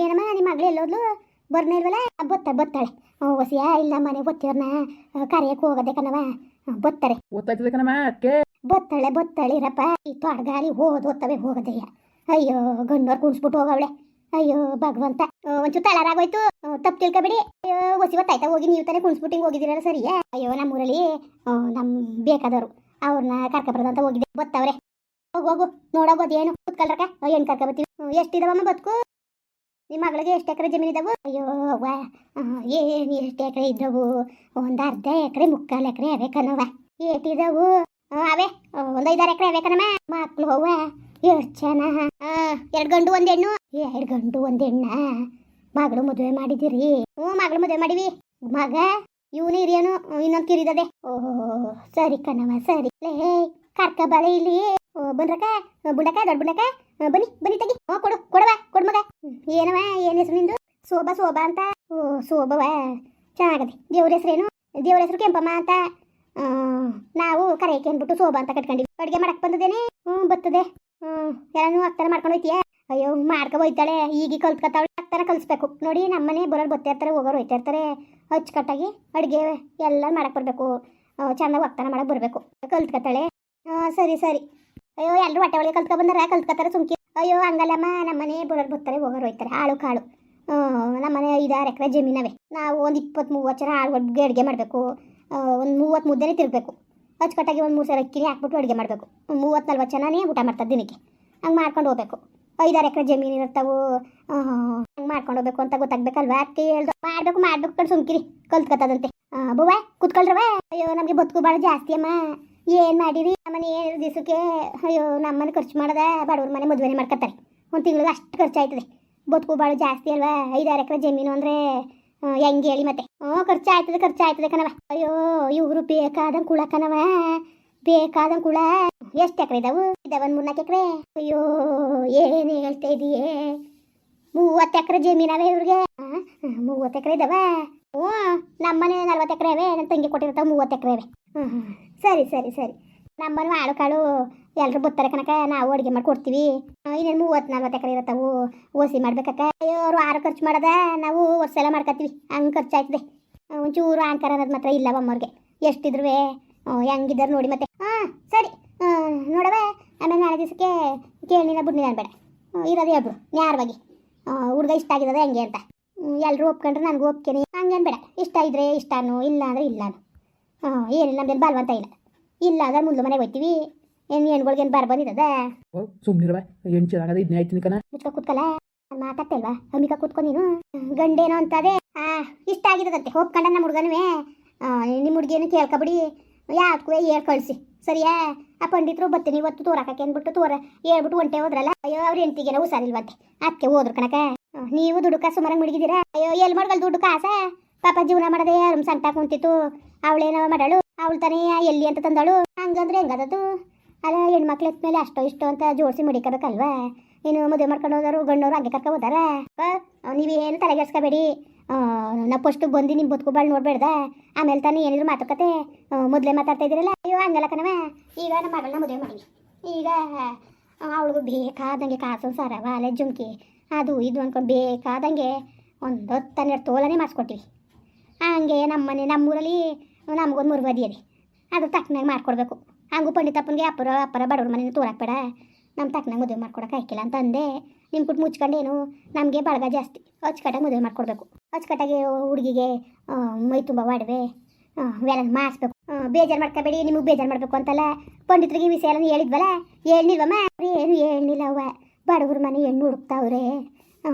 ಏನಮ್ಮ ನಿಮ್ಮ ಮಗಳು ಎಲ್ಲೋದ್ಲು? ಬರ್ನೇ ಇಲ್ವಲ್ಲ? ಬತ್ತ ಬತ್ತಾಳೆ. ಹೊಸಿಯ ಇಲ್ಲ ಮನೆ ಬತ್ತಿಯವ್ರನ್ನ ಕರೆಯಕ್ಕೆ ಹೋಗದೆ ಕಣವ ಬತ್ತರೆ ಬತ್ತಾರೆ. ಗೊತ್ತಾಯ್ತದೆ ಕಣಮ್ಮ ಅಕ್ಕೆ. ಬತ್ತಾಳೆ ಬತ್ತಾಳಿರಪ್ಪ ಈ ತೊಡಗಾಲಿ ಹೋದ್ ಓದ್ತವೆ ಹೋಗದಯ್ಯ ಅಯ್ಯೋ ಗಂಡೋರ್ ಕುಣಿಸ್ಬಿಟ್ಟು ಹೋಗವಳೆ. ಅಯ್ಯೋ ಭಗವಂತ. ಒಂಚೂರು ತಳರಾಗೋಯ್ತು ತಪ್ಪು ತಿಳ್ಕೊಬೇಡಿ. ಅಯ್ಯೋ ಹೊಸಿ ಹೊತ್ತಾಯ್ತಾ ಹೋಗಿ ನೀವು ತಾನೇ ಕುಣಿಸ್ಬಿಟ್ಟು ಹಿಂಗೆ ಹೋಗಿದ್ದೀರಲ್ಲ ಸರಿಯಾ ಅಯ್ಯೋ ನಮ್ಮೂರಲ್ಲಿ ಆ, ನಮ್ ಬೇಕಾದವರು. ಅವ್ರನ್ನ ಕರ್ಕೊಬಾರ್ದಂತ ಹೋಗಿದ್ದೆ. ಬತ್ತವ್ರೆ. ಹೋಗು ಹೋಗು ನೋಡೋಗೋದು ಏನು ಕುತ್ಕಲ್ರಕ್ಕ ಏನು ಕರ್ಕೊಬತ್ತೀವಿ ಎಷ್ಟಿದಾವಮ್ಮ ಬದುಕು? ನಿಮ್ಮ ಮಗಳಿಗೆ ಎಷ್ಟು ಎಕರೆ ಜಮೀನು ಇದಾವು? ಅಯ್ಯೋ ಅವ್ವ. ಏನು ಎಷ್ಟು ಎಕರೆ ಇದ್ದವು ಒಂದು ಅರ್ಧ ಎಕರೆ ಮುಕ್ಕಾಲು ಎಕರೆ ಅವೇ ಕಣವ ಏಟಿದವು ಆ, ಅವೇ. ಒಂದು ಐದಾರು ಎಕರೆ ಅವೇ ಕಣಮ್ಮ ಮಕ್ಕಳು ಅವ್ವ ಎಷ್ಟು ಚೆನ್ನ ಎರಡು ಗಂಡು ಒಂದು ಹೆಣ್ಣು. ಎರಡು ಗಂಡು ಒಂದು ಹೆಣ್ಣ. ಮಗಳು ಮದುವೆ ಮಾಡಿದಿರಿ. ಹ್ಞೂ ಮಗಳು ಮದುವೆ ಮಾಡಿವಿ. ಮಗ ಇವನು ಹಿರಿಯನು ಇನ್ನೊಂದು ಕಿರಿದದೆ ಓಹೋ ಸರಿ ಕಣವ ಸರಿ. ಲೇ ಕರ್ಕ ಬಲೆ ಇಲ್ಲಿ. ಓ, ಬಂದ್ರಕ್ಕ? ಬುಡಕ ದೊಡ್ಡ ಬುಡಕ ಆ, ಬನ್ನಿ ಬನ್ನಿ ತಗಿ. ಹ್ಞೂ ಕೊಡು ಕೊಡವ ಕೊಡು ಮಗ. ಏನವ ಏನು ಹೆಸರು ನಿಂದು? ಶೋಭಾ ಶೋಭಾ ಅಂತ? ಓ, ಶೋಭವ? ಚೆನ್ನಾಗದೆ. ದೇವ್ರ ಹೆಸರೇನು? ದೇವ್ರ ಹೆಸರು ಕೆಂಪಮ್ಮ ಅಂತ? ನಾವು ಕರೆಯಕ್ಕೆ ಅಂದ್ಬಿಟ್ಟು ಶೋಭಾ ಅಂತ ಕಟ್ಕೊಂಡಿವಿ ಅಡುಗೆ ಮಾಡಕ್ ಬಂದದೇನೆ ಹ್ಞೂ ಬರ್ತದೆ ಹ್ಞೂ ಎಲ್ಲನೂ ಹಾಕ್ತಾನೆ ಮಾಡ್ಕೊಂಡು ಹೋಯ್ತೀಯ? ಅಯ್ಯೋ, ಮಾಡ್ಕೊ ಹೋಯ್ತಾಳೆ. ಈಗ ಕಲ್ತ್ಕತ್ತಾಳೆ ಹಾಕ್ತಾನೆ ಕಲಿಸ್ಬೇಕು. ನೋಡಿ, ನಮ್ಮನೆ ಬರೋರು ಬರ್ತಾ ಇರ್ತಾರೆ, ಹೋಗೋರು ಹೋಯ್ತಾ ಇರ್ತಾರೆ. ಅಚ್ಚುಕಟ್ಟಾಗಿ ಅಡುಗೆ ಎಲ್ಲ ಮಾಡಕ್ಕೆ ಬರಬೇಕು. ಚೆಂದ ವಾಗ್ತಾನ ಮಾಡಕ್ಕೆ ಬರಬೇಕು. ಕಲ್ತ್ಕೊತಾಳೆ. ಹಾಂ ಸರಿ ಸರಿ. ಅಯ್ಯೋ ಎಲ್ಲರೂ ಹೊಟ್ಟೆ ಒಳಗೆ ಕಲ್ತ್ಕೊ ಬಂದಾರ ಕಲ್ತ್ಕೊತಾರೆ ಸುಮ್ಕಿ. ಅಯ್ಯೋ ಹಂಗಲ್ಲಮ್ಮ ನಮ್ಮನೆ ಬರೋರು ಬರ್ತಾರೆ ಹೋಗೋರು ಹೋಯ್ತಾರೆ ಆಳು ಕಾಳು. ಆ, ನಮ್ಮನೆ ಐದಾರು ಎಕರೆ ಜಮೀನವೆ. ನಾವು ಒಂದು ಇಪ್ಪತ್ತು ಮೂವತ್ತು ಜನ ಆಳ್ಗೊಡ್ಗೆ ಅಡುಗೆ ಮಾಡಬೇಕು. ಒಂದು ಮೂವತ್ತು ಮುದ್ದೆನೇ ತಿರ್ಬೇಕು ಅಚ್ಚುಕಟ್ಟಾಗಿ ಒಂದು ಮೂರು ಸಾವಿರ ಅಕ್ಕಿನೇ ಹಾಕ್ಬಿಟ್ಟು ಅಡುಗೆ ಮಾಡಬೇಕು. ಮೂವತ್ತು ನಲ್ವತ್ತು ಜನನೇ ಊಟ ಮಾಡ್ತಾರೆ ದಿನಕ್ಕೆ. ಹಂಗೆ ಮಾಡ್ಕೊಂಡು ಹೋಗ್ಬೇಕು. ಐದಾರು ಎಕರೆ ಜಮೀನು ಇರ್ತಾವು ಹಂಗೆ ಮಾಡ್ಕೊಂಡು ಹೋಗ್ಬೇಕು ಅಂತ ಗೊತ್ತಾಗ್ಬೇಕಲ್ವಾ ಅಕ್ಕಿ ಹೇಳ್ದು ಮಾಡಬೇಕು ಮಾಡ್ಬೇಕು ಕಣ್ ಸುಮ್ಕಿರಿ. ಕಲ್ತ್ಕತ್ತದಂತೆ. ಬುವ ಕುತ್ಕೊಳ್ರವ ಅಯ್ಯೋ ನಮಗೆ ಬದುಕು ಭಾಳ ಜಾಸ್ತಿ ಅಮ್ಮ. ಏನು ಮಾಡಿರಿ? ನಮ್ಮನೆ ಏನ್ ದಿವಸಕ್ಕೆ, ಅಯ್ಯೋ, ನಮ್ಮನೆ ಖರ್ಚು ಮಾಡದ ಬಡವ್ರ ಮನೆ ಮದುವೆನೇ ಮಾಡ್ಕೊತಾರೆ ಒಂದು ತಿಂಗಳಿಗೆ ಅಷ್ಟು ಖರ್ಚು ಆಯ್ತದೆ. ಬದುಕು ಭಾಳ ಜಾಸ್ತಿ ಅಲ್ವಾ? ಐದಾರು ಎಕರೆ ಜಮೀನು ಅಂದರೆ ಹೆಂಗೆ ಹೇಳಿ ಮತ್ತೆ. ಹ್ಞೂ, ಖರ್ಚು ಆಯ್ತದೆ ಖರ್ಚು ಆಯ್ತದೆ ಕಣವ ಅಯ್ಯೋ, ಇವರು ಬೇಕಾದಂಗೆ ಕುಳ ಕಣವ ಬೇಕಾದಂಗೆ ಕುಳ. ಎಷ್ಟು ಎಕರೆ ಇದಾವು? ಇದಾವ ಒಂದು ಮೂರ್ನಾಲ್ಕು ಎಕರೆ? ಅಯ್ಯೋ, ಏನು ಹೇಳ್ತಾ ಇದೀಯೇ? ಮೂವತ್ತು ಎಕರೆ ಜಮೀನವೆ ಇವ್ರಿಗೆ. ಮೂವತ್ತು ಎಕರೆ ಇದಾವ? ಹ್ಞೂ, ನಮ್ಮನೆ ನಲ್ವತ್ತು ಎಕರೆ ಅವೆ. ನನ್ನ ತಂಗಿ ಕೊಟ್ಟಿರ್ತಾವೆ ಮೂವತ್ತು ಎಕರೆ ಅವೆ. ಸರಿ ಸರಿ ಸರಿ. ನಮ್ಮನ್ನು ಆಳು ಕಾಳು. ಎಲ್ಲರೂ ಬರ್ತಾರೆ ಕನಕ ನಾವು ಅಡುಗೆ ಮಾಡಿ ಕೊಡ್ತೀವಿ. ಇನ್ನೇನು ಮೂವತ್ತು, ನಲ್ವತ್ತು ಎಕರೆ ಇರತ್ತವು. ಓಸಿ ಮಾಡ್ಬೇಕಕ್ಕ. ಅಯ್ಯೋ ಆರು ಖರ್ಚು ಮಾಡದ. ನಾವು ವರ್ಷ ಎಲ್ಲ ಮಾಡ್ಕೊತೀವಿ ಹಂಗೆ ಖರ್ಚಾಯ್ತದೆ. ಒಂಚೂರು ಆಂಕರ್ ಅನ್ನೋದು ಮಾತ್ರ ಇಲ್ಲ ಅಮ್ಮವ್ರಿಗೆ. ಎಷ್ಟಿದ್ರು ಹೆಂಗಿದ್ದಾರೆ ನೋಡಿ ಮತ್ತೆ. ಹಾಂ ಸರಿ. ನೋಡವೆ ನೋಡವ ಆಮೇಲೆ ನಾಳೆ ದಿವಸಕ್ಕೆ ಕೇಳಿನ ಬುಡ್ನಿನ ಬೇಡ. ಇರೋದು ಹೇಳ್ಬಿಡು. ನ್ಯಾರವಾಗಿ. ಹುಡುಗ ಇಷ್ಟ ಆಗಿರೋದು ಹೆಂಗೆ ಅಂತ. ಎಲ್ಲರೂ ಒಪ್ಕೊಂಡ್ರೆ ನನಗೂ ಒಪ್ಕೇನಿ. ಹಂಗೇನು ಬೇಡ. ಇಷ್ಟ ಇದ್ರೆ ಇಷ್ಟನು ಇಲ್ಲ ಅಂದರೆ ಇಲ್ಲನು. ಹಾಂ ಏನಿಲ್ಲ ನಮ್ದೇನು ಬಲವಂತ ಇಲ್ಲ. ಇಲ್ಲ ಅಂದ್ರೆ ಮುಂದೆ ಮನೆಗೆ ಹೋಗ್ತೀವಿ ಏನು ಹೆಣ್ಗಳ್ಗೇನು ಬಾರ್ ಬಂದಿದ್ದದ ಓ ಸುಮ್ಮನಿರುವ ಹೆಣ್ಣು ಚೆನ್ನಾಗದ ಇದನ್ನೇ ಆಯ್ತೀನಿ ಕಣ ಮುಚ್ಕೊ ಕೂತ್ಕಲ್ಲ? ಮಾತಾಡ್ತೇಲ್ವಾ ಅಮಿಕ ಕೂತ್ಕೊ ನೀನು? ಗಂಡೇನೋ ಅಂತದೆ. ಆ ಇಷ್ಟ ಆಗಿರೋದಂತೆ ಹೋಗ್ಕಂಡ ನಮ್ಮ ಹುಡುಗನೂ ನಿಮ್ಮ ಹುಡುಗಿಯನ್ನು ಕೇಳ್ಕೊಬಿಡಿ. ಯಾವ್ದಕ್ಕೂ ಹೇಳಿ ಕಳಿಸಿ. ಸರಿಯಾ? ಆ ಪಂಡಿತರು ಬರ್ತೀನಿ ಇವತ್ತು ತೋರಾಕಕ್ಕೆ ಅಂದ್ಬಿಟ್ಟು ತೋರ. ಹೇಳ್ಬಿಟ್ಟು ಒಂಟೆ ಹೋದ್ರಲ್ಲ? ಅಯ್ಯೋ ಅವ್ರ ಹೆಂಡತಿಗೇನೋ ಹುಷಾರಿಲ್ವಂತೆ. ಅದಕ್ಕೆ ಹೋದ್ರು ಕಣಕ ನೀವು ದುಡ್ಡು ಸುಮಾರಾಗಿ ಮುಡಿಗಿದ್ದೀರಾ ಅಯ್ಯೋ ಎಲ್ಲಿ ಮಾಡ್ಗಲ್ ದುಡ್ಡು ಕಾಸ? ಪಾಪ ಜೀವನ ಮಾಡದೆ ಅವ್ರ ಸಂಟಾ ಕುಂತಿತ್ತು. ಅವಳೇನೋ ಮಾಡಳು? ಅವಳು ತಾನೇ ಎಲ್ಲಿ ಅಂತ ತಂದಳು? ಹಂಗಂದ್ರೆ ಹೆಂಗದದು? ಅಲ್ಲ, ಹೆಣ್ಮಕ್ಳು ಮೇಲೆ ಅಷ್ಟೋ ಇಷ್ಟೋ ಅಂತ ಜೋಡಿಸಿ ಮಡಿಕೋಬೇಕಲ್ವಾ? ನೀನು ಮದುವೆ ಮಾಡ್ಕೊಂಡು ಹೋದರು ಗಂಡವ್ರು ಹಂಗೆ ಕರ್ಕೊ ಹೋದಾರ? ನೀವೇನು ತಲೆಗೆಡ್ಸ್ಕೋಬೇಡಿ ನಾ ಫಸ್ಟ್ ಬಂದು ನಿಮ್ಮ ಬದುಕು ಬಾಳು ನೋಡ್ಬೇಡ್ದ? ಆಮೇಲೆ ತಾನೇ ಏನಿದ್ರು ಮಾತುಕತೆ. ಮೊದಲೇ ಮಾತಾಡ್ತಾ ಇದ್ದೀರಲ್ಲ? ಅಯ್ಯೋ, ಹಂಗಲ್ಲ ಕಣವ ಈಗ ನಮ್ಮ ಮಗಳನ್ನ ಮದುವೆ ಮಾಡಿವಿ ಈಗ ಅವಳಿಗೂ ಬೇಕಾದಂಗೆ ಕಾಸು ಸರ ವಾಲೆ ಜುಮ್ಕಿ, ಅದು ಇದು ಅಂದ್ಕೊಂಡು ಬೇಕಾದಂಗೆ ಒಂದು ಹನ್ನೆರಡು ತೋಲನೇ ಮಾಡಿಸ್ಕೊಟ್ಟಿವಿ ಹಂಗೆ ನಮ್ಮನೆ, ನಮ್ಮೂರಲ್ಲಿ ನಮಗೊಂದು ಮುರುಬದಿ ಅದೇ ಅದು ತಕ್ಕನಾಗ ಮಾಡ್ಕೊಡ್ಬೇಕು. ಹಂಗೂ ಪಂಡಿತಪ್ಪನಿಗೆ ಅಪ್ಪರ ಅಪ್ಪರ ಬಡವ್ರ ಮನೇನ ತೋರಾಕ್ಬೇಡ ನಮ್ಮ ತಕ್ಕನಾಗ ಮದುವೆ ಮಾಡ್ಕೊಡಕ್ಕೆ ಆಯ್ಕಿಲ್ಲ ಅಂತ ಅಂದೆ ನಿಮ್ಮ ಕುಟ್ ಮುಚ್ಕೊಂಡೇನು, ನಮಗೆ ಬಳಗ ಜಾಸ್ತಿ. ಅಚ್ಚುಕಟ್ಟಾಗಿ ಮದುವೆ ಮಾಡ್ಕೊಡ್ಬೇಕು. ಅಚ್ಚುಕಟ್ಟಾಗಿ ಹುಡುಗಿಗೆ ಮೈ ತುಂಬ ಒಡವೆ ಇವೆಲ್ಲ ಮಾಡಿಸ್ಬೇಕು. ಬೇಜಾರು ಮಾಡ್ಕೋಬೇಡಿ, ನಿಮಗೆ ಬೇಜಾರು ಮಾಡಬೇಕು ಅಂತಲ್ಲ. ಪಂಡಿತರಿಗೆ ವಿಷಯ ಎಲ್ಲ ಹೇಳಿದ್ವಲ್ಲ? ಹೇಳಿಲ್ವಮ್ಮ ಏನು ಹೇಳಿಲ್ಲವ ಬಡವ್ರ ಮನೆ ಹೆಣ್ಣು ಹುಡುಕ್ತಾವ್ರೆ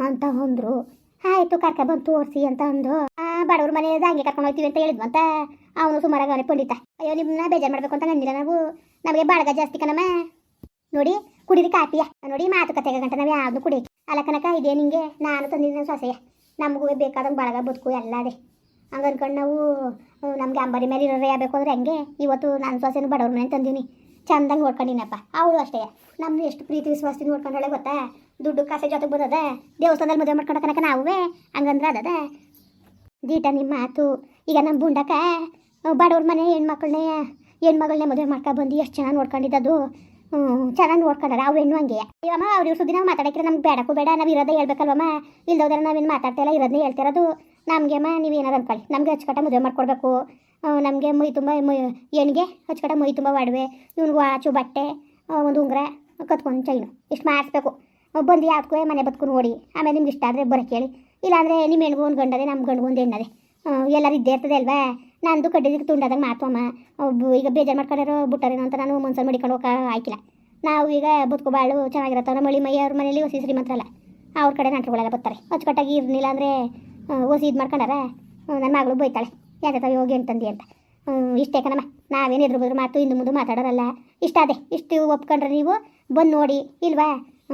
ಅಂತ ಅಂದರು. ಆಯಿತು ಕರ್ಕ ಬಂದು ತೋರಿಸಿ ಅಂತ ಅಂದು. ಆ ಬಡವ್ರ ಮನೆ ಹಂಗೆ ಕರ್ಕೊಂಡು ಹೋಗ್ತೀವಿ ಅಂತ ಹೇಳಿದ್ವಂತ ಅವನು ಸುಮಾರಾಗಿ ಅವನೇ ಪಂಡಿತ. ಅಯ್ಯೋ ನಿಮ್ಮನ್ನ ಬೇಜಾರು ಮಾಡ್ಬೇಕು ಅಂತ ಅಂದಿಲ್ಲ ನಾವು. ನಮಗೆ ಬಾಳಗ ಜಾಸ್ತಿ ಕಣಮ್ಮ. ನೋಡಿ, ಕುಡೀರಿ ಕಾಪಿಯ ನೋಡಿ, ಮಾತುಕತೆಗೆ ಗಂಟ ನಾವು ಯಾವ್ದು ಕುಡಿ ಅಲ್ಲ ಕನಕ ಇದೇ ನಿಂಗೆ. ನಾನು ತಂದಿದ್ದೀನಿ ಸೊಸೆಯ. ನಮಗೂ ಬೇಕಾದಂಗೆ ಬಾಳಗ, ಬದುಕು ಎಲ್ಲ ಅದೇ. ಹಂಗೆ ಅನ್ಕೊಂಡು ನಾವು, ನಮಗೆ ಅಂಬರಿ ಮೇಲೆ ಇರೋರು ಯಾಬೇಕು ಅಂದ್ರೆ ಹೆಂಗೆ? ಇವತ್ತು ನಾನು ಸೊಸೆನೂ ಬಡವ್ರ ಮನೆ ತಂದೀನಿ. ಚಂದಂಗೆ ನೋಡ್ಕೊಂಡಿನಪ್ಪ. ಅವಳು ಅಷ್ಟೇ. ನಮ್ಮ ಎಷ್ಟು ಪ್ರೀತಿ ವಿಶ್ವಾಸದಿಂದ ನೋಡ್ಕೊಂಡಳೆ ಗೊತ್ತಾ? ದುಡ್ಡು ಕಾಸೆ ಜೊತೆಗೆ ಬರೋದ? ದೇವಸ್ಥಾನದಲ್ಲಿ ಮದುವೆ ಮಾಡ್ಕೊಂಡ ಕನಕ ನಾವೇ ಹಂಗಂದ್ರೆ ಅದದ? ದೀಟ ನಿಮ್ಮ ಮಾತು. ಈಗ ನಮ್ಮ ಬುಂಡಕ ಬಡವ್ರ ಮನೆ ಹೆಣ್ಮಕ್ಳನ್ನೇ ಹೆಣ್ಮಗಳನ್ನೇ ಮದುವೆ ಮಾಡ್ಕೊಂಡು ಬಂದು, ಎಷ್ಟು ಚೆನ್ನಾಗಿ ನೋಡ್ಕೊಂಡಿದ್ದದು ಹ್ಞೂ ಚೆನ್ನಾಗಿ ನೋಡ್ಕೊಂಡಾರ, ಅವು ಹೆಣ್ಣು ಹಂಗೆ. ಇವಮ್ಮ ಅವ್ರ ಇವ್ರ ಸುದ್ದಿ ನಾವು ಮಾತಾಡಕ್ಕೆ ನಮ್ಗೆ ಬೇಡಕ್ಕೂ ಬೇಡ, ನಾವು ಇರೋದೇ ಹೇಳ್ಬೇಕಲ್ವಮ್ಮ? ಇಲ್ದೋದ್ರೆ ನಾವೇನು ಮಾತಾಡ್ತಾ ಇಲ್ಲ ಇರೋದನ್ನೇ ಹೇಳ್ತಿರೋದು. ನಮಗೆ ಅಮ್ಮ ನೀವು ಏನಾರು ಅನ್ಕೊಳ್ಳಿ, ನಮಗೆ ಅಚ್ಚುಕಟ್ಟ ಮದುವೆ ಮಾಡ್ಕೊಡ್ಬೇಕು. ನಮಗೆ ಮೈ ತುಂಬ ಹೆಣ್ಣಿಗೆ ಅಚ್ಚುಕಟ್ಟ ಮೈ ತುಂಬ ಒಡವೆ, ಇವ್ನಿಗೆ ವಾಚು, ಬಟ್ಟೆ ಒಂದು ಉಂಗುರ ಕತ್ಕೊಂಡು ಚೈನು, ಇಷ್ಟು ಮಾಡಿಸ್ಬೇಕು. ಬಂದು ಯಾವ್ದಕ್ಕೂ ಮನೆ ಬದುಕು ನೋಡಿ ಆಮೇಲೆ ನಿಮ್ಗೆ ಇಷ್ಟ ಆದರೆ ಬರೋ ಕೇಳಿ ಇಲ್ಲಾಂದರೆ ನಿಮ್ಮ ಹೆಣ್ಗೂ ಒಂದು ಗಂಡದೆ ನಮ್ಮ ಗಂಡಗೊಂದು ಹೆಣ್ಣದೆ. ಎಲ್ಲರೂ ಇದ್ದೇ ಇರ್ತದೆ ಅಲ್ವಾ? ನಂದು ಕಡ್ಡಿಗೆ ತುಂಡಾದಾಗ ಮಾತಮ್ಮ ಈಗ ಬೇಜಾರು ಮಾಡ್ಕೊಂಡಿರೋ ಬಿಟ್ಟಾರೇನೋ ಅಂತ ನಾನು ಮನ್ಸಲ್ಲಿ ಮಡಿಕೊಂಡು ಹೋಗಕ್ಕೆ ಆಯ್ಕಿಲ್ಲ. ನಾವು ಈಗ ಬದುಕು ಬಾಳು ಚೆನ್ನಾಗಿರತ್ತವ ನಮ್ಮ ಮಳಿ ಮೈ ಅವ್ರ ಮನೇಲಿ ಹೊಸಿ ಶ್ರೀಮಂತರಲ್ಲ ಅವ್ರ ಕಡೆ ನಂಟ್ರುಗಳೆಲ್ಲ ಬರ್ತಾರೆ. ಅಚ್ಚುಕಟ್ಟಾಗಿ ಇರಲಿಲ್ಲ ಅಂದರೆ ಹೊಸಿ ಇದು ಮಾಡ್ಕೊಂಡಾರ ನನ್ನ ಮಗಳು ಬೈತಾಳೆ. ಯಾಕೆ ಹೋಗಿ ಅಂತಂದು ಅಂತ. ಇಷ್ಟೇ ಕಣಮ್ಮ. ನಾವೇನು ಎದುರು ಬದ್ರು ಮಾತು ಇಂದು ಮುಂದೆ ಮಾತಾಡೋರಲ್ಲ. ಇಷ್ಟ ಅದೇ. ಇಷ್ಟು ಒಪ್ಕೊಂಡ್ರೆ ನೀವು ಬಂದು ನೋಡಿ, ಇಲ್ವಾ?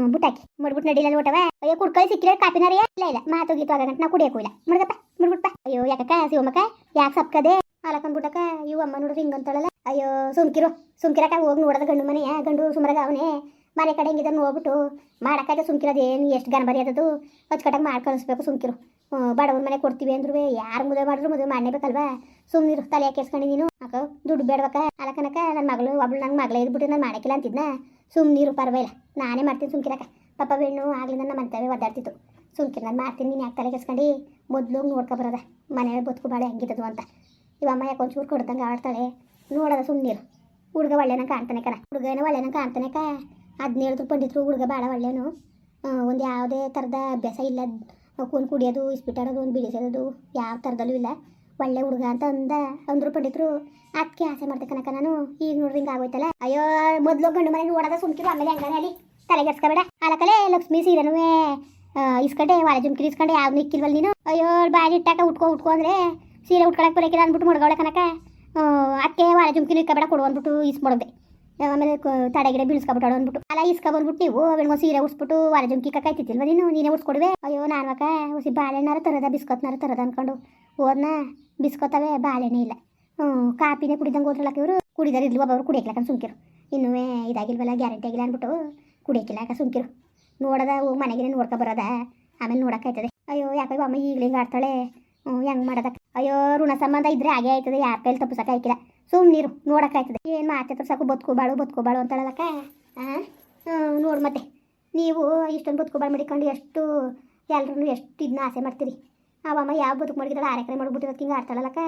ಬುಟ್ಟಾಕಿ. ಮುಡ್ಬಿಟ್ಟು ನಡಿಲ್ಲ ಊಟವ ಅಯ್ಯೋ ಕುಡ್ಕೊಳ್ಳಿ ಸಿಕ್ಕಿರ ಕಾಪಿನಾರಿಯ ಇಲ್ಲ ಇಲ್ಲ. ಮಾತು ಗೀತು ಆಗಂಟ ನಾ ಕುಡಿಯಕ್ಕೂ ಇಲ್ಲ. ಮುಡ್ಗಪ್ಪ ಮುಡ್ಬಿಟ್ಪ ಅಯ್ಯೋ, ಯಾಕಕ್ಕ ಶಿವಮಕ್ಕ ಯಾಕೆ ಸಪ್ಕದೆ? ಹಾಲಕ್ಕಂದ್ಬಿಟ್ಟಕ್ಕ ಇವು ಅಮ್ಮ ನೋಡ್ರಿ ಹಿಂಗಂತಾಳಲ್ಲ ಅಯ್ಯೋ, ಸುಮ್ಕಿರು. ಸುಮ್ಕಿರಕ್ಕ ಹೋಗಿ ನೋಡದ ಗಂಡು ಮನೆಯ. ಗಂಡು ಸುಮರಗ ಅವನೇ ಮನೆ ಕಡೆ ಹೆಂಗಿದ ನೋಡ್ಬಿಟ್ಟು ಮಾಡಕ್ಕಾಗ ಸುಮ್ಕಿರೋದು ಏನು? ಎಷ್ಟು ಗಣಬರಿ ಬರೀ ಅದದು? ಅಚ್ಚುಕಟ್ಟಾಗಿ ಮಾಡಿ ಕಳಿಸ್ಬೇಕು ಸುಮ್ಕಿರು. ಬಡವನ ಮನೆ ಕೊಡ್ತೀವಿ ಅಂದ್ರು ಯಾರು ಮದುವೆ ಮಾಡಿದ್ರು ಮದುವೆ ಮಾಡಲೇಬೇಕಲ್ವಾ ಸುಮ್ಮನಿರು ತಲೆ ಹಾಕೇಸ್ಕೊಂಡು ನೀನು. ಅಕ್ಕ, ದುಡ್ಡು ಬೇಡಬೇಕ ಅಲಕನಕ ನನ್ನ ಮಗಳು, ಒಬ್ಳು ನಂಗೆ ಮಗಳೇ ಇದ್ಬಿಟ್ಟು ನಾನು ಮಾಡಕ್ಕಿಲ್ಲ ಅಂತಿದ್ನ? ಸುಮ್ಮನಿರು ಪರವಾಗಿಲ್ಲ. ನಾನೇ ಮಾಡ್ತೀನಿ ಸುಮ್ಕಿರಕ್ಕ. ಪಾಪ ಬೆಣ್ಣು ಆಗಲಿ ನನ್ನ ಮಂತವೇ ಒದ್ದಾಡ್ತಿತ್ತು. ಸುಮ್ಕಿರು, ನಾನು ಮಾಡ್ತೀನಿ, ನೀನು ಯಾಕೆ ತಲೆ ಕೆಸ್ಕೊಂಡು ಮೊದಲು ನೋಡ್ಕೊಬರೋದ ಮನೆಯಲ್ಲಿ ಬದುಕು ಬಾಳೆ ಹೆಂಗಿದ್ದದು ಅಂತ. ಇವಮ್ಮ ಯಾಕೆ ಒಂಚೂರು ಕೊಡ್ದಂಗೆ ಆಡ್ತಾಳೆ? ನೋಡೋದ ಸುಮ್ಮನಿರು ಹುಡುಗ ಒಳ್ಳೆನ ಕಾಣ್ತಾನೆ ಕಣ. ಹುಡುಗನ ಒಳ್ಳೆನ ಕಾಣ್ತಾನೆ ಕ. ಹದಿನೇಳು ಪಂಡಿತರು, ಹುಡುಗ ಭಾಳ ಒಳ್ಳೆನು. ಒಂದು ಯಾವುದೇ ಥರದ ಅಭ್ಯಾಸ ಇಲ್ಲ. ಕೂನ್ ಕುಡಿಯೋದು ಇಸ್ಪಿಟಾಡೋದು ಒಂದು ಬಿಡಿಸೋದು ಯಾವ ಥರದಲ್ಲೂ ಇಲ್ಲ. ಒಳ್ಳೆ ಹುಡುಗ ಅಂತ ಅಂದ. ಅಂದರು ಪಂಡಿತರು ಅದಕ್ಕೆ ಆಸೆ ಮಾಡ್ತಕ್ಕನಕ ಕನಕ ನಾನು. ಈಗ ನೋಡ್ರಿ ಹಿಂಗೆ ಆಗೋಯ್ತಲ್ಲ. ಅಯ್ಯೋ, ಮೊದಲು ಗಂಡು ಮನೆ ನೋಡೋದ ಸುಮ್ಕಿರು, ಆಮೇಲೆ ಹೆಂಗಾರ ಅಲ್ಲಿ ತಲೆಗೆಡ್ಸ್ಕೊಬೇಡ ಆಲಕಲೆ ಲಕ್ಷ್ಮಿ ಸೀರೆನೂ ಇಸ್ಕೊಂಡೆ ಒಳ ಜುಮ್ಕಿರಿ ಇಸ್ಕೊಂಡೆ ಯಾವ್ದು ಇಕ್ಕಿಲ್ವಲ್ಲ ನೀನು. ಅಯ್ಯೋ, ಬಾಯಿ ಇಟ್ಟಾಕ ಉಟ್ಕೋ ಉಟ್ಕೋ ಅಂದ್ರೆ ಸೀರೆ ಉಟ್ಕೊಳಕ್ಕೆ ಬರೋಕಿಲ್ಲ ಅಂದ್ಬಿಟ್ಟು ಮುಡ್ಗವಳೆ ಕನಕ ಅಕ್ಕೆ ಒಳ ಜುಮ್ಕಿನೂ ಇಕ್ಕಬೇಡ, ಕೊಡು ಅಂದ್ಬಿಟ್ಟು ಇಸ್ಕೊಡೋದೆ ಆಮೇಲೆ ತಡೆಗಿಡ ತಡೆ ಗಿಡ ಬೀಳ್ಸ್ಕೊಬಿಟ್ಟು ಅಂದ್ಬಿಟ್ಟು ಅಲ್ಲ ಇಸ್ಕೊಬಂದ್ಬಿಟ್ಟು ನೀವು ಅವನಿಗೆ ಸೀರೆ ಉಡ್ಸ್ಬಿಟ್ಟು ವಾರ ಜುಮ್ಕಿ ಕಾಯ್ತಿತ್ತಿಲ್ವ ನೀನು? ನೀನೇ ಉಡ್ಸ್ಕೊಡುವೆ? ಅಯ್ಯೋ ನಾನು ಮಕ್ಕ ಹುಸಿ ಬಾಳೆಹಣ್ಣಾರ ತರದ, ಬಿಸ್ಕೊತ್ನಾರ ತರದ ಅನ್ಕೊಂಡು ಹೋದ್ನ ಬಿಸ್ಕೊತವೆ ಬಾಳೆಹಣ್ಣೆ ಇಲ್ಲ. ಹ್ಞೂ ಕಾಪಿನೇ ಕುಡಿದಂಗೆ ಹೋದ್ರಲ್ಲಕ್ಕ ಇವರು. ಕುಡಿದಾರ ಇರ್ಲಿ ಒಬ್ಬರು ಕುಡಿಯಕ್ಲಕ್ಕ ಸುಮ್ಕಿರು. ಇನ್ನೂ ಇದಾಗಿಲ್ವಲ್ಲ, ಗ್ಯಾರಂಟಿ ಆಗಿಲ್ಲ ಅಂದ್ಬಿಟ್ಟು ಕುಡಿಯಕ್ಕಿಲ್ಲಕ್ಕ ಸುಮ್ಕಿರು. ನೋಡದ, ಹೋಗಿ ಮನೆಗೆ ನೋಡ್ಕೊ ಬರೋದ? ಆಮೇಲೆ ನೋಡೋಕ್ಕಾಯ್ತದೆ ಅಯ್ಯೋ, ಯಾಕೋ ಅಮ್ಮ ಈಗಲೇ ಆಡ್ತಾಳೆ. ಹ್ಞೂ ಹೆಂಗೆ ಮಾಡೋದಕ್ಕೆ? ಅಯ್ಯೋ, ಋಣ ಸಂಬಂಧ ಇದ್ರೆ ಹಾಗೆ ಆಯ್ತದೆ, ಯಾರ ಕೈಲಿ ತಪ್ಪಿಸಕ್ಕೆ ಆಯ್ಕಿಲ್ಲ. ಸುಮ್ಮನಿರು ನೋಡೋಕ್ಕಾಯ್ತದೆ ಏನು ಮಾತಾಡ್ತಾರೆ ಸಾಕು, ಬದುಕೋಬಾಳು ಬಾಳು ಅಂತಳಕ್ಕ ಹಾಂ ನೋಡು ಮತ್ತೆ. ನೀವು ಇಷ್ಟೊಂದು ಬದುಕೋಬಾಳು ಮಾಡಿಕೊಂಡು ಎಷ್ಟು ಎಲ್ರೂ ಎಷ್ಟು ಇದನ್ನ ಆಸೆ ಮಾಡ್ತೀರಿ? ಅವಮ್ಮ ಯಾವ ಬದುಕು ಮಾಡಿದ್ರೆ ಆರೆ ಕಡೆ ಮಾಡ್ಬಿಟ್ಟಿರೋದು ಹಿಂಗೆ ಆಡ್ತಾಳಲ್ಲಕ್ಕ?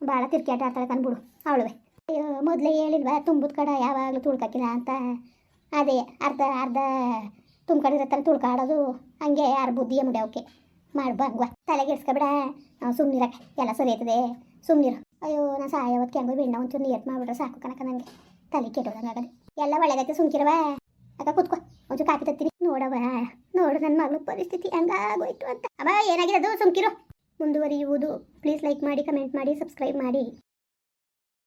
ಭಾಳ ತಿರ್ಕಾಟ ಆಡ್ತಾಳೆ ಕಂದ್ಬಿಡು ಅವಳುವೆ. ಮೊದಲೇ ಹೇಳಿಲ್ವಾ, ತುಂಬದ ಕಡ ಯಾವಾಗಲೂ ತುಳ್ಕಾಕಿಲ್ಲ ಅಂತ? ಅದೇ, ಅರ್ಧ ಅರ್ಧ ತುಂಬ್ಕೊಂಡಿರತ್ತಾರೆ ತುಳ್ಕಾಡೋದು, ಹಂಗೆ ಯಾರು ಬುದ್ಧಿಯ ಅವಕ್ಕೆ ಮಾಡ್ಬಂಗ್ವ ತಲೆಗೆ ಇಡ್ಸ್ಕೊಬೇಡ ಸುಮ್ಮನಿರಕ್ಕೆ ಎಲ್ಲ ಸರಿ ಆಯ್ತದೆ. ಸುಮ್ಮನಿರು ಅಯ್ಯೋ ನಾನು ಸಾಯವತ್ತು ಹೆಂಗೋ ಬೆಣ್ಣ ಒಂಚೂರು ನೀರು ಮಾಡಿಬಿಟ್ರೆ ಸಾಕು ಕನಕ ನನಗೆ ತಲೆ ಕೆಟ್ಟೋದಂಗೆ ಆಗದೆ ಎಲ್ಲ ಒಳ್ಳೆದೈತೆ ಸುಮ್ಕಿರವ ಅಕ್ಕ ಕೂತ್ಕೊ, ಒಂಚೂರು ಕಾಪಿ ತತ್ತೀನಿ. ನೋಡವ ನೋಡು ನನ್ನ ಮಗಳ ಪರಿಸ್ಥಿತಿ ಹಂಗಾಗೋಯ್ತು ಅಂತ. ಅವ ಏನಾಗಿರೋದು ಸುಮ್ಕಿರೋ. ಮುಂದುವರಿಯುವುದು. ಪ್ಲೀಸ್ ಲೈಕ್ ಮಾಡಿ ಕಮೆಂಟ್ ಮಾಡಿ ಸಬ್ಸ್ಕ್ರೈಬ್ ಮಾಡಿ.